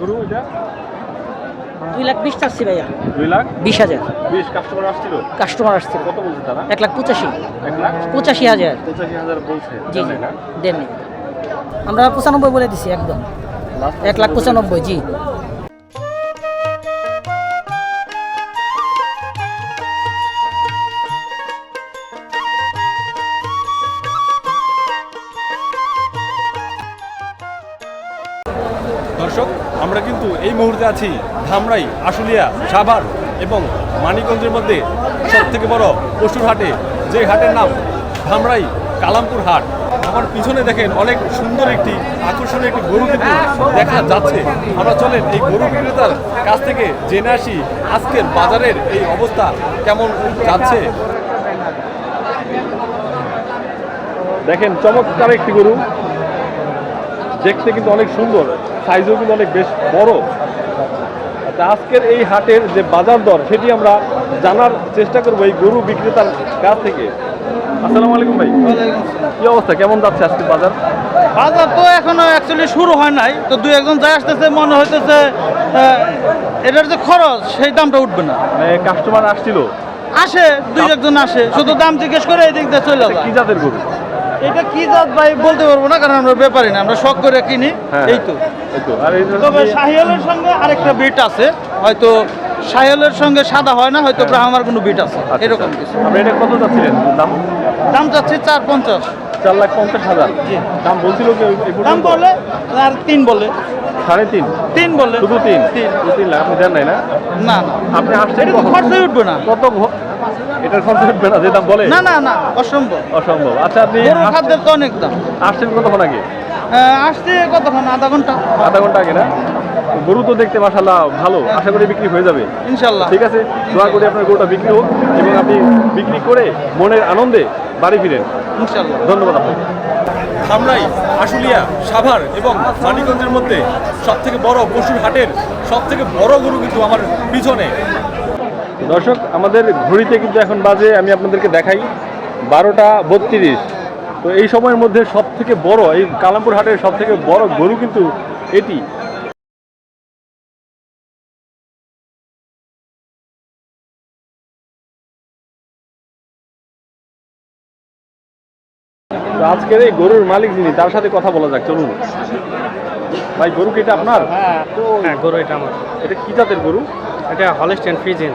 গরু এটা? দুই লাখ বিশ চাচ্ছি ভাইয়া। দুই লাখ? বিশ হাজার। বিশ কাস্টমার আসছিল? কাস্টমার আসছে কত বলছে তারা? এক লাখ পঁচাশি। এক লাখ? পঁচাশি হাজার। পঁচাশি হাজার বলছে জি জি দেননি আমরা পঁচানব্বই বলে দিছি একদম। এক লাখ পঁচানব্বই জি। দর্শক, আমরা কিন্তু এই মুহূর্তে আছি ধামরাই, আশুলিয়া, সাভার এবং মানিকগঞ্জের মধ্যে সব থেকে বড় পশুর হাটে। যে হাটের নাম ধামরাই কালামপুর হাট। আমার পিছনে দেখেন অনেক সুন্দর একটি আকর্ষণীয় একটি গরু কিন্তু দেখা যাচ্ছে। আমরা চলেন এই গরু বিক্রেতার কাছ থেকে জেনে আসি আজকের বাজারের এই অবস্থা কেমন যাচ্ছে। দেখেন, চমৎকার একটি গরু। দেখতে কিন্তু অনেক সুন্দর। সাইজও কিন্তু অনেক বেশ বড়। আজকের এই হাটের যে বাজার দর সেটি আমরা জানার চেষ্টা করব এই গরু বিক্রেতার কাছ থেকে। আসসালামু আলাইকুম ভাই। কি অবস্থা? কেমন যাচ্ছে আজকে বাজার? বাজার তো এখনও অ্যাকচুয়ালি শুরু হয় নাই। তো দু একজন যাই আসতেছে মনে হইতেছে এটার যে খরচ সেই দামটা উঠবে না। মানে কাস্টমার আসছিল। আসে দুই একজন আসে। শুধু দাম জিজ্ঞেস করে এই দিক দিয়ে চলে এটা কি যায় জাতের গরু? এটা কি জাত ভাই বলতে পারব না কারণ আমরা ব্যাপারই না আমরা শখ করে কিনি হ্যাঁ এই তো। তবে শাহিয়ালের সঙ্গে আরেকটা বিট আছে হয়তো শাহিয়ালের সঙ্গে সাদা হয় না হয়তো ব্রাহ্মার কোনো বিট আছে আচ্ছা, এরকম আচ্ছা। কিছু। আপনি এটা কত যাচ্ছিলেন দাম? দাম চাচ্ছি চার পঞ্চাশ। চার লাখ পঞ্চাশ হাজার? দাম বলছিল দাম বলে আর তিন বলে। সাড়ে তিন? তিন বলে। শুধু তিন? তিন। তিন লাখ আপনি দেন নাই না? না না। আপনি আসছেন? খরচই উঠবে না। কত এটার খরচ উঠবে না যে দাম বলে? না না না অসম্ভব। অসম্ভব। আচ্ছা আপনি গরুর খাদ্যের তো অনেক দাম। আসছেন কতক্ষণ আগে? আসতে কতক্ষণ? আধা ঘণ্টা। আধা ঘণ্টা আগে না? গরু তো দেখতে মাসাল্লাহ ভালো। আশা করি বিক্রি হয়ে যাবে। ইনশাল্লাহ ঠিক আছে? দোয়া করি আপনার গরুটা বিক্রি হোক এবং আপনি বিক্রি করে মনের আনন্দে বাড়ি ফিরেন। ইনশাল্লাহ ধন্যবাদ আপনাকে। ধামরাই আশুলিয়া সাভার এবং মানিকগঞ্জের মধ্যে সব থেকে বড় পশুর হাটের সব থেকে বড় গরু কিন্তু আমার পিছনে। দর্শক আমাদের ঘড়িতে কিন্তু এখন বাজে আমি আপনাদেরকে দেখাই বারোটা বত্রিশ। তো এই সময়ের মধ্যে সব থেকে বড় এই কালামপুর হাটের সব থেকে বড় গরু কিন্তু এটি। আজকের এই গরুর মালিক যিনি তার সাথে কথা বলা যাক চলুন। ভাই গরু কি এটা আপনার? হ্যাঁ গরু এটা আমার। এটা কি জাতের গরু? এটা হলিস্টেন ফ্রিজেন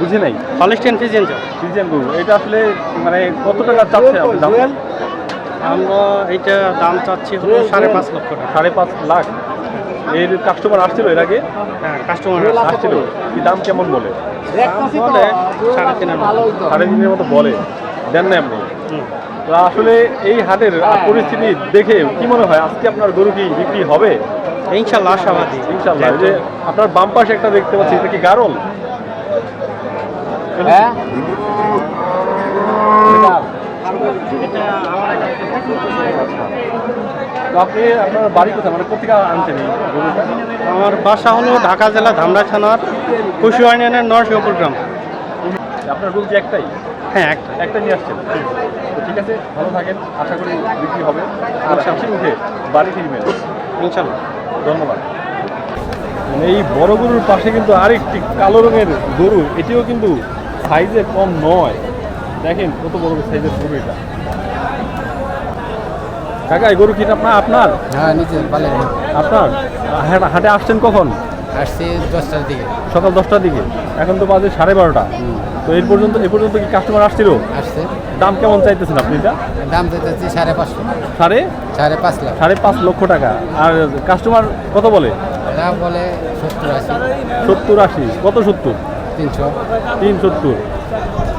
বুঝে নাই? হলিস্টেন ফ্রিজেন তো ফ্রিজিয়ান গরু এটা আসলে মানে কত টাকা চাচ্ছে আপনি দাম? আমরা এইটা দাম চাচ্ছি হলো সাড়ে পাঁচ লক্ষ টাকা। সাড়ে পাঁচ লাখ। এর কাস্টমার আসছিল এর আগে? হ্যাঁ কাস্টমার আসছিল। কি দাম কেমন বলে? বলে সাড়ে তিনের মতো। সাড়ে তিনের মতো বলে। দেন না আপনি। আসলে এই হাটের পরিস্থিতি দেখে কি মনে হয় আজকে আপনার গরু কি বিক্রি হবে? ইনশাল্লাহ আশাবাদী। ইনশাল্লাহ যে আপনার বাম পাশে একটা দেখতে পাচ্ছি এটা কি গারল? আপনি আপনার বাড়ি কোথায়? মানে কোথেকে আনছেন আমার বাসা হলো ঢাকা জেলা ধামরা থানার কুশু ইউনিয়নের নরসিংহপুর গ্রাম। আপনার গরু কি একটাই? হ্যাঁ একটা একটা নিয়ে আসছেন। ঠিক আছে ভালো থাকেন। আশা করি বিক্রি হবে। আর হাসি উঠে বাড়ি ফিরবেন। ইনশাল্লাহ। ধন্যবাদ। মানে এই বড় গরুর পাশে কিন্তু আরেকটি কালো রঙের গরু এটিও কিন্তু সাইজে কম নয়। দেখেন কত বড় সাইজের গরু এটা কাকা এই গরু কি আপনার? আপনার হ্যাঁ নিজের পালে আপনার? হাটে- হাটে আসছেন কখন? আসছি দশটার দিকে। সকাল দশটার দিকে। এখন তো বাজে সাড়ে বারোটা। তো এই পর্যন্ত এ পর্যন্ত কি কাস্টমার আসছিল? আসছে। দাম কেমন চাইতেছেন আপনি এটা? দাম চাইতেছি সাড়ে পাঁচশো। সাড়ে? সাড়ে পাঁচ লাখ। সাড়ে পাঁচ লক্ষ টাকা। আর কাস্টমার কত বলে? দাম বলে সত্তর আশি। সত্তর আশি। কত সত্তর? তিনশো। তিন সত্তর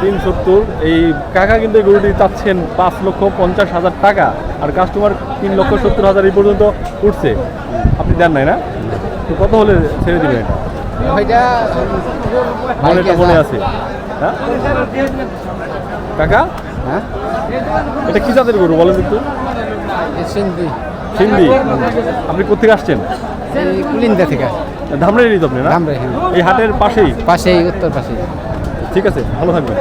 তিন সত্তর এই কাকা কিন্তু এই গরুটি চাচ্ছেন পাঁচ লক্ষ পঞ্চাশ হাজার টাকা। আর কাস্টমার তিন লক্ষ সত্তর হাজার এই পর্যন্ত উঠছে। আপনি দেন নাই না? তো কত হলে ছেড়ে দিবেন এটা? ওইটা মনে মনে আছে। হ্যাঁ? কাকা? হ্যাঁ? এটা কি জাতের গরু বলেন একটু? সিন্ধি। সিন্ধি। আপনি কোথেকে আসছেন? কুলিন্দা থেকে। ধামরাই তো আপনি না? হ্যাঁ। এই হাটের পাশেই? পাশেই উত্তর পাশেই। ঠিক আছে ভালো থাকবেন।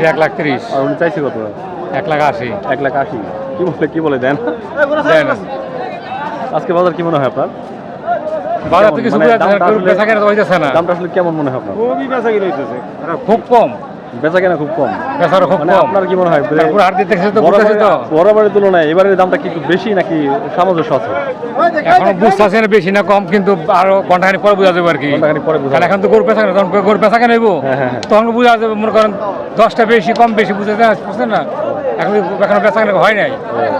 বলছি এক লাখ তিরিশ। আর উনি চাইছে কত? এক লাখ আশি। এক লাখ আশি। কি বলে কি বলে দেন? দেন। আজকে বাজার কি মনে হয় আপনার? বাজার থেকে মানে শুধু দামটা আসলে- দামটা কেমন মনে হয় আপনার? খুবই বেচা কিনা খুব কম। বেচা কেনা খুব কম। বেচারও খুব মানে কম। আপনার কি মনে হয় তারপর হাট দিতে তো বুঝতেছি তো? বরাবরের তুলনায় এবারের দামটা কি একটু বেশি নাকি সামঞ্জস্য আছে? এখনও বুঝতেছি না বেশি না কম কিন্তু আরও ঘন্টাখানি পরে বোঝা যাবে আর কি। ঘন্টাখানিক পরে বোঝা এখন তো গরু পেঁচা কেনা তখন গরু পেঁচা কেনা নেব হ্যাঁ, হ্যাঁ, হ্যাঁ। তখন বোঝা যাবে মনে করেন দশটা বেশি কম বেশি বুঝতে বুঝছেন না? এখন এখনও পেঁচা কেনা হয় নাই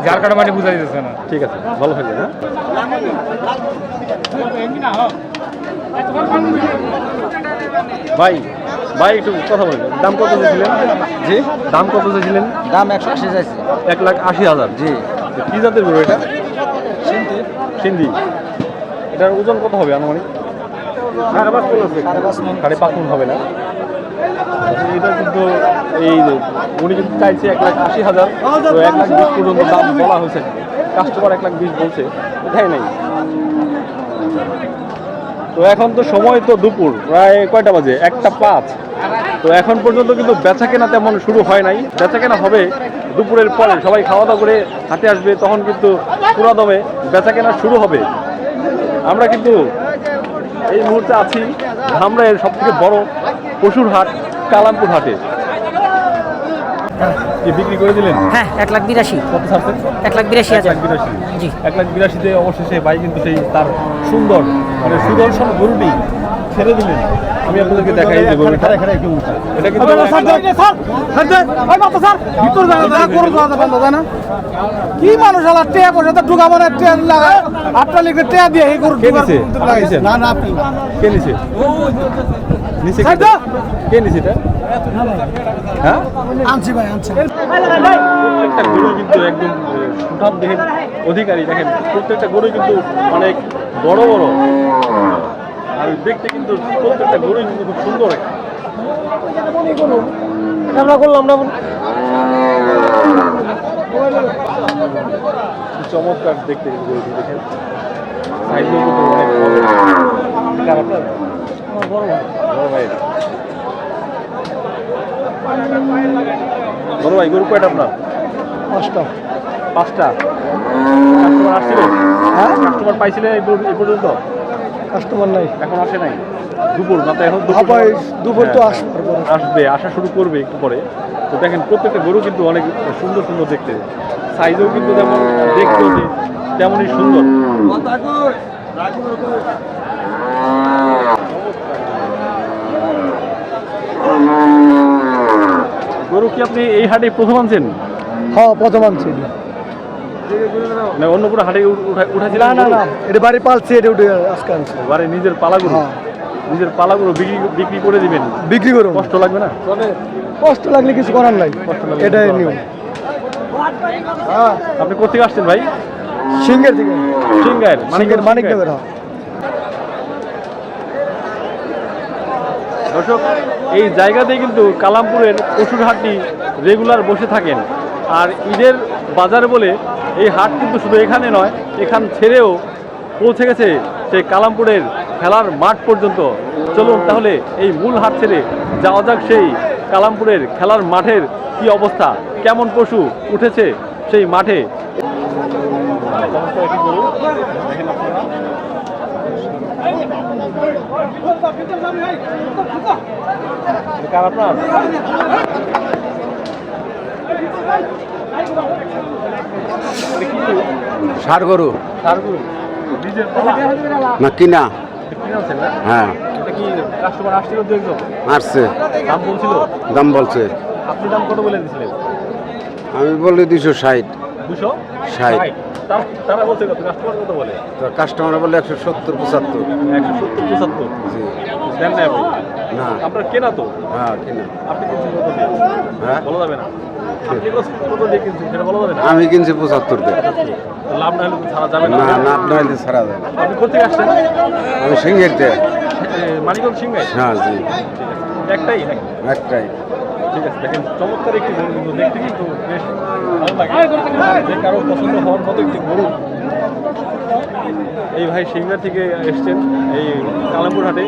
যার কারণে মানে বোঝা যেতেছে না। ঠিক আছে ভালো থাকবেন হ্যাঁ। ভাই। ভাই একটু কথা বলেন দাম কত চেয়েছিলেন জি? দাম কত চেয়েছিলেন দাম একশো আশি যাচ্ছে এক লাখ আশি হাজার? জি। কি জাতের গরু এটা? সিন্ধি। এটার ওজন কত হবে আনুমানিক? সাড়ে পাঁচ মন হবে না? এটা কিন্তু এই উনি কিন্তু চাইছে এক লাখ আশি হাজার। তো এক লাখ বিশ পর্যন্ত দাম বলা হয়েছে। কাস্টমার এক লাখ বিশ বলছে। দেয় নাই। তো এখন তো সময় তো দুপুর, প্রায় কয়টা বাজে? একটা পাঁচ। তো এখন পর্যন্ত কিন্তু বেচা কেনা তেমন শুরু হয় নাই। বেচা কেনা হবে, দুপুরের পরে সবাই খাওয়া দাওয়া করে হাতে আসবে, তখন কিন্তু পুরা দমে বেচা কেনা শুরু হবে। আমরা কিন্তু এই মুহূর্তে আছি ধামরাইয়ের সব থেকে বড় পশুর হাট, কালামপুর হাটে। বিক্রি করে দিলেন? হ্যাঁ এক লাখ বিরাশি। কত ছাড়ছেন? এক লাখ বিরাশি এক হাজার। বিরাশি। জি। এক লাখ বিরাশিতে অবশেষে ভাই কিন্তু সেই তার সুন্দর মানে সুদর্শন গরুটি ছেড়ে দিলেন। আমি আপনাদেরকে দেখাই যে গরুটা। এটা কিন্তু কি মানুষ আলা টেয়া পয়সা তো ঢুকাবো না টেয়া লাগা আটটা লিখে টেয়া দিয়ে এই গরু কে নিছে? না না আপনি কে নিছে? নিছে। কে নিছে এটা? হ্যাঁ? আনছি ভাই আনছি। প্রত্যেকটা গরু কিন্তু একদম সুঠাম দেহের অধিকারী দেখেন প্রত্যেকটা গরু কিন্তু অনেক বড় বড়। আর দেখতে কিন্তু প্রত্যেকটা গরুই কিন্তু খুব সুন্দর আমরা করলাম না। চমৎকার দেখতে গরুটি দেখেন। সাইজও কিন্তু অনেক বড়। আপনার? বড় ভাই বড় ভাই গরু কয়টা আপনার? পাঁচটা। পাঁচটা? কাস্টমার আসছিল? হ্যাঁ? কাস্টমার পাইছিলেন এই পর্যন্ত? কাস্টমার নাই। এখন আসে নাই? দুপুর না তো এখন ভাই, দুপুর তো হ্যাঁ, আসবে আসবে আসা শুরু করবে একটু পরে। তো দেখেন প্রত্যেকটা গরু কিন্তু অনেক সুন্দর সুন্দর দেখতে। সাইজও কিন্তু যেমন দেখতেও যে তেমনই সুন্দর। গরু কি আপনি এই হাটে প্রথম আনছেন? হ্যাঁ প্রথম আনছি। না অন্য কোনো হাটে না না না এটা বাড়ি পালছি এটা উঠে আজকে আনছি। এবারে নিজের পালাগুলো হ্যাঁ। নিজের বিক্রি বিক্রি করে দিবেন? বিক্রি করুন। কষ্ট লাগবে না? কষ্ট লাগলে কিছু করার নাই। এটাই নিয়ম। আপনি কোথেকে আসছেন ভাই? সিঙ্গের থেকে মানিকনগর হ্যাঁ। দর্শক, এই জায়গাতেই কিন্তু কালামপুরের পশুর হাটটি রেগুলার বসে থাকেন। আর ঈদের বাজার বলে এই হাট কিন্তু শুধু এখানে নয়, এখান ছেড়েও পৌঁছে গেছে সেই কালামপুরের খেলার মাঠ পর্যন্ত। চলুন তাহলে এই মূল হাট ছেড়ে যাওয়া যাক সেই কালামপুরের খেলার মাঠের কি অবস্থা, কেমন পশু উঠেছে সেই মাঠে। কার আপনার ষাট গরু বীজের পালা না কিনা। হ্যাঁ। কাস্টমার আসছিল দু একজন আসছে দাম বলছিল দাম বলছে। আপনি দাম কত বলে দিয়েছিলেন আমি বলি দুশো ষাট। দুশো? ষাট। তারা তারা বলছে কত? কাস্টমার কত বলে? তো কাস্টমার বলে একশো সত্তর পঁচাত্তর। একশো সত্তর পঁচাত্তর? জি। দেন না আপনি না। আপনার কেনা তো? হ্যাঁ কিনা। আপনি কিনছেন কত দিয়ে? হ্যাঁ? বলা যাবে না। আমি কিনছি পঁচাত্তর দিয়ে। লাভ না হলে ছাড়া যাবে না। না ছাড়া আপনি কোথেকে আসছেন? আমি মানিকগঞ্জ সিংহাই হ্যাঁ জি। একটাই একটাই। ঠিক আছে, দেখেন, চমৎকার একটি গরু কিন্তু দেখতে কিন্তু বেশ ভালো লাগে। যে কারও পছন্দ হওয়ার মতো একটি গরু। এই ভাই সিংহা থেকে এসছেন এই কালামপুর হাটে